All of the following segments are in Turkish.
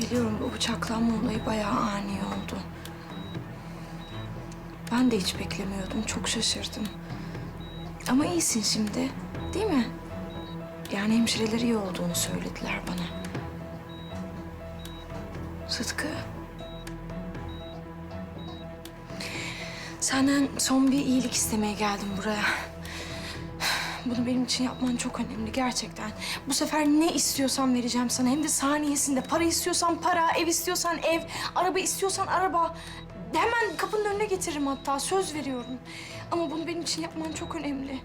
Biliyorum bu bıçaklanma olayı bayağı ani oldu. Ben de hiç beklemiyordum. Çok şaşırdım. Ama iyisin şimdi. Değil mi? Yani hemşireler iyi olduğunu söylediler bana. Sıtkı. Senden son bir iyilik istemeye geldim buraya. Bunu benim için yapman çok önemli gerçekten. Bu sefer ne istiyorsan vereceğim sana. Hem de saniyesinde. Para istiyorsan para, ev istiyorsan ev, araba istiyorsan araba. Hemen kapının önüne getiririm hatta. Söz veriyorum. Ama bunu benim için yapman çok önemli.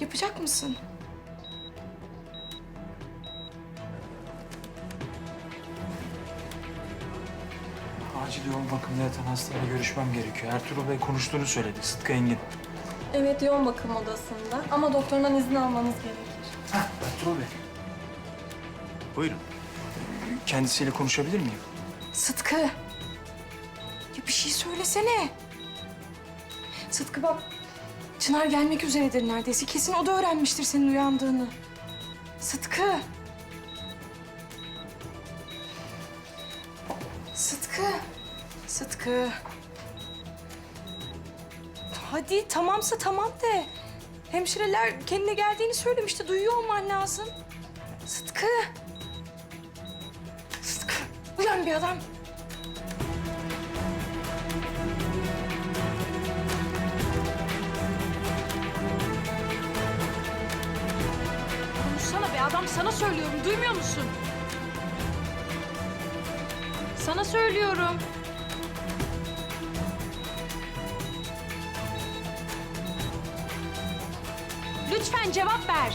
Yapacak mısın? Acil yoğun bakımda yatan hastayla görüşmem gerekiyor. Ertuğrul Bey konuştuğunu söyledi. Sıtkı Engin. Evet yoğun bakım odasında ama doktorundan izin almanız gerekir. Hah, Ertuğrul Bey. Buyurun. Kendisiyle konuşabilir miyim? Sıtkı. Ya bir şey söylesene. Sıtkı bak. Çınar gelmek üzeredir neredeyse. Kesin o da öğrenmiştir senin uyandığını. Sıtkı. Sıtkı. Sıtkı. Hadi tamamsa tamam de. Hemşireler kendine geldiğini söylemişti. Duyuyor olman lazım. Sıtkı. Sıtkı. Uyan bir adam. Konuşsana be adam sana söylüyorum duymuyor musun? Sana söylüyorum. Lütfen cevap ver.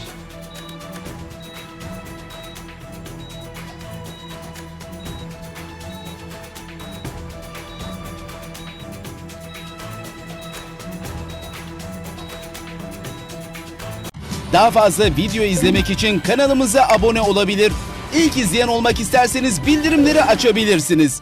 Daha fazla video izlemek için kanalımıza abone olabilir. İlk izleyen olmak isterseniz bildirimleri açabilirsiniz.